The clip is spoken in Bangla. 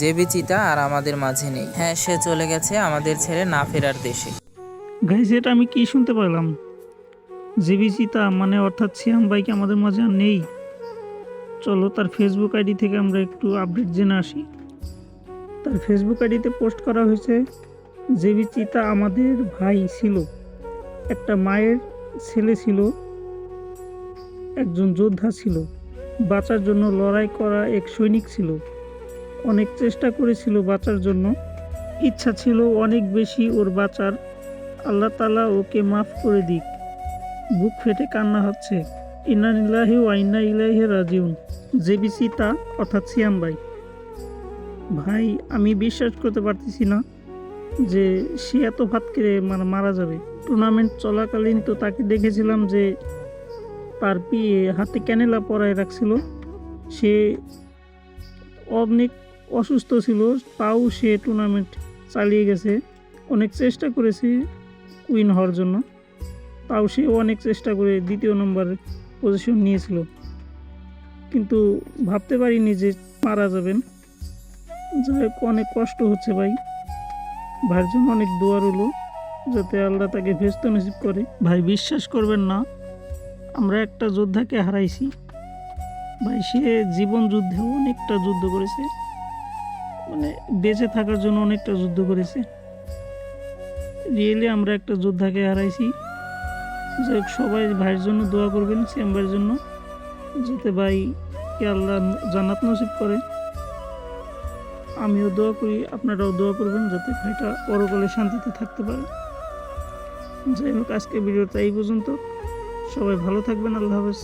জেবি চিতা আর আমাদের মাঝে নেই। হ্যাঁ সে চলে গেছে আমাদের ছেড়ে না ফেরার দেশে। গাইজ, এটা আমি কি শুনতে পেলাম যে চিতা মানে অর্থাৎ সিয়াম বাইক আমাদের মাঝে আর নেই। চলো, তার ফেসবুক আইডি থেকে আমরা একটু আপডেট জেনে আসি। তার ফেসবুক আইডিতে পোস্ট করা হয়েছে, যে বিচিতা আমাদের ভাই ছিল, একটা মায়ের ছেলে ছিল, একজন যোদ্ধা ছিল, বাঁচার জন্য লড়াই করা এক সৈনিক ছিল। অনেক চেষ্টা করেছিল বাঁচার জন্য। ইচ্ছা ছিল অনেক বেশি ওর বাঁচার। আল্লাহ তালা ওকে মাফ করে দিক। বুক ফেটে কান্না হচ্ছে। ইন্না ইলাহি ও আইনা ইলাহি রাজিউন। জেবিসি তা, অর্থাৎ সিয়াম ভাই। ভাই, আমি বিশ্বাস করতে পারতেছি না যে সে এত ভাত কেড়ে মানে মারা যাবে। টুর্নামেন্ট চলাকালীন তো তাকে দেখেছিলাম যে তার পিয়ে হাতে ক্যানেলা পরায় রাখছিল। সে অনেক অসুস্থ ছিল, তাও সে টুর্নামেন্ট চালিয়ে গেছে। অনেক চেষ্টা করেছে উইন হওয়ার জন্য। তাও সে অনেক চেষ্টা করে দ্বিতীয় নম্বর পজিশন নিয়েছিল। কিন্তু ভাবতে পারিনি যে মারা যাবেন। যাই হোক, অনেক কষ্ট হচ্ছে ভাই। ভাইয়ের জন্য অনেক দোয়া রইল, যাতে আল্লাহ তাকে ভেস্ত নসিব করে। ভাই, বিশ্বাস করবেন না, আমরা একটা যোদ্ধাকে হারাইছি। ভাই, সে জীবন যুদ্ধে অনেকটা যুদ্ধ করেছে। মানে বেঁচে থাকার জন্য অনেকটা যুদ্ধ করেছে। রিয়েলি আমরা একটা যোদ্ধাকে হারাইছি। যাই সবাই ভাইয়ের জন্য দোয়া করবেন শ্যাম ভাইয়ের জন্য, যাতে ভাই আল্লাহ জান্নাত নসিব করে। আমিও দোয়া করি, আপনারাও দোয়া করবেন, যাতে ভাইটা পরকালে শান্তিতে থাকতে পারে। যাই হোক আজকে ভিডিওটা এই পর্যন্ত। সবাই ভালো থাকবেন, আল্লাহ হাফেজ।